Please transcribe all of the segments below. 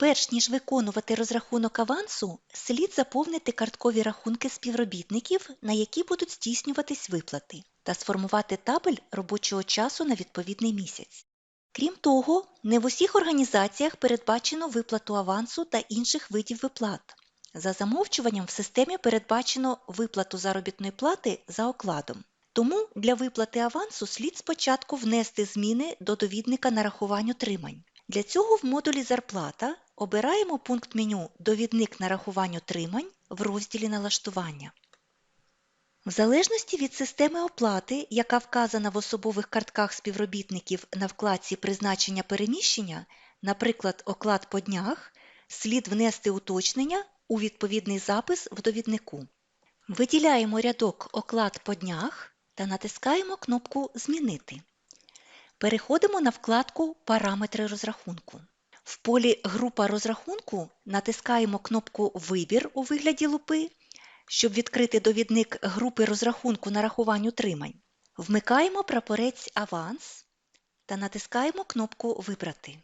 Перш ніж виконувати розрахунок авансу, слід заповнити карткові рахунки співробітників, на які будуть здійснюватись виплати, та сформувати табель робочого часу на відповідний місяць. Крім того, не в усіх організаціях передбачено виплату авансу та інших видів виплат. За замовчуванням в системі передбачено виплату заробітної плати за окладом. Тому для виплати авансу слід спочатку внести зміни до довідника нарахувань утримань. Для цього в модулі Зарплата обираємо пункт меню Довідник нарахувань утримань в розділі Налаштування. В залежності від системи оплати, яка вказана в особових картках співробітників на вкладці Призначення переміщення, наприклад, оклад по днях, слід внести уточнення у відповідний запис в довіднику. Виділяємо рядок Оклад по днях та натискаємо кнопку Змінити. Переходимо на вкладку Параметри розрахунку. В полі Група розрахунку натискаємо кнопку Вибір у вигляді лупи, щоб відкрити довідник групи розрахунку нарахувань утримань. Вмикаємо прапорець Аванс та натискаємо кнопку Вибрати.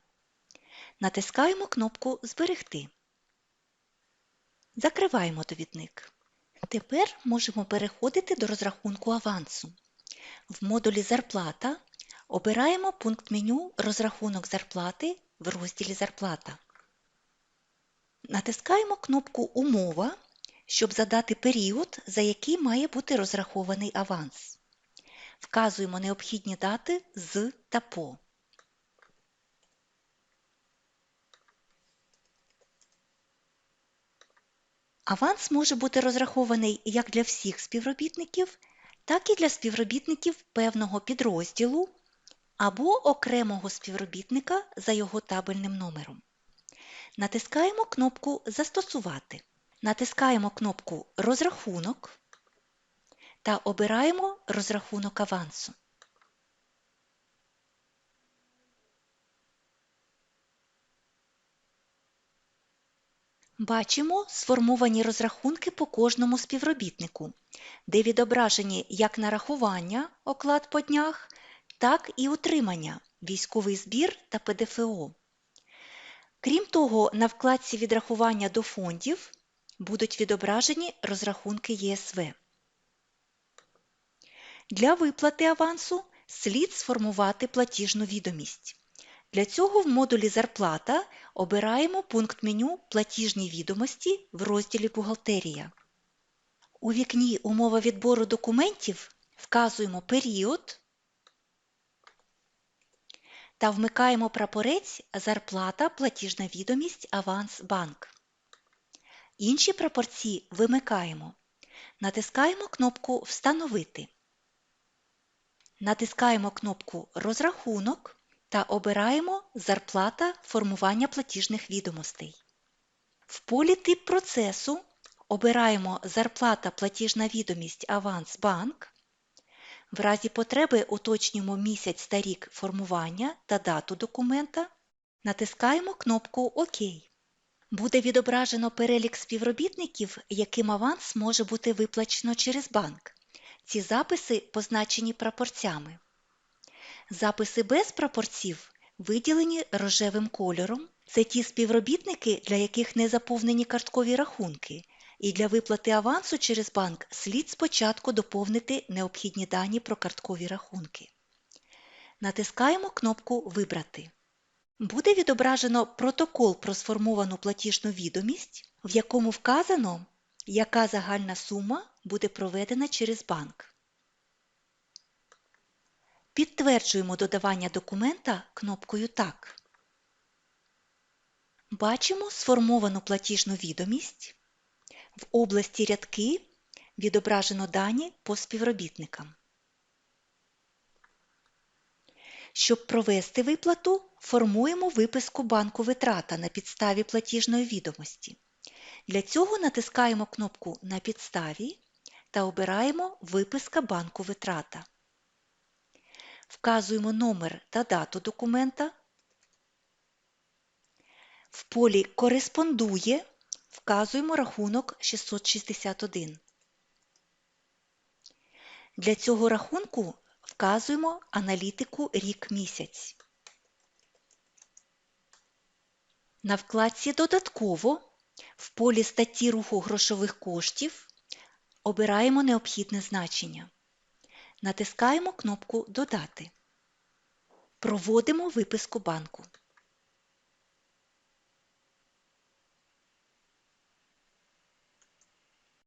Натискаємо кнопку Зберегти. Закриваємо довідник. Тепер можемо переходити до розрахунку авансу. В модулі Зарплата обираємо пункт меню Розрахунок зарплати в розділі Зарплата. Натискаємо кнопку Умова, щоб задати період, за який має бути розрахований аванс. Вказуємо необхідні дати з та по. Аванс може бути розрахований як для всіх співробітників, так і для співробітників певного підрозділу або окремого співробітника за його табельним номером. Натискаємо кнопку Застосувати. Натискаємо кнопку Розрахунок та обираємо розрахунок авансу. Бачимо сформовані розрахунки по кожному співробітнику, де відображені як нарахування оклад по днях, так і утримання, військовий збір та ПДФО. Крім того, на вкладці відрахування до фондів будуть відображені розрахунки ЄСВ. Для виплати авансу слід сформувати платіжну відомість. Для цього в модулі Зарплата обираємо пункт меню Платіжні відомості в розділі Бухгалтерія. У вікні Умова відбору документів вказуємо період та вмикаємо прапорець Зарплата, платіжна відомість, аванс банк. Інші прапорці вимикаємо. Натискаємо кнопку Встановити. Натискаємо кнопку Розрахунок та обираємо Зарплата формування платіжних відомостей. В полі Тип процесу обираємо Зарплата платіжна відомість Аванс Банк. В разі потреби уточнюємо місяць та рік формування та дату документа. Натискаємо кнопку ОК. Буде відображено перелік співробітників, яким аванс може бути виплачено через банк. Ці записи позначені прапорцями. Записи без прапорців виділені рожевим кольором. Це ті співробітники, для яких не заповнені карткові рахунки, і для виплати авансу через банк слід спочатку доповнити необхідні дані про карткові рахунки. Натискаємо кнопку Вибрати. Буде відображено протокол про сформовану платіжну відомість, в якому вказано, яка загальна сума буде проведена через банк. Підтверджуємо додавання документа кнопкою Так. Бачимо сформовану платіжну відомість. В області рядки відображено дані по співробітникам. Щоб провести виплату, формуємо виписку банку витрата на підставі платіжної відомості. Для цього натискаємо кнопку На підставі та обираємо Виписка банку витрата. Вказуємо номер та дату документа. В полі Кореспондує вказуємо рахунок 661. Для цього рахунку вказуємо аналітику рік-місяць. На вкладці Додатково в полі статті руху грошових коштів обираємо необхідне значення. Натискаємо кнопку Додати. Проводимо виписку банку.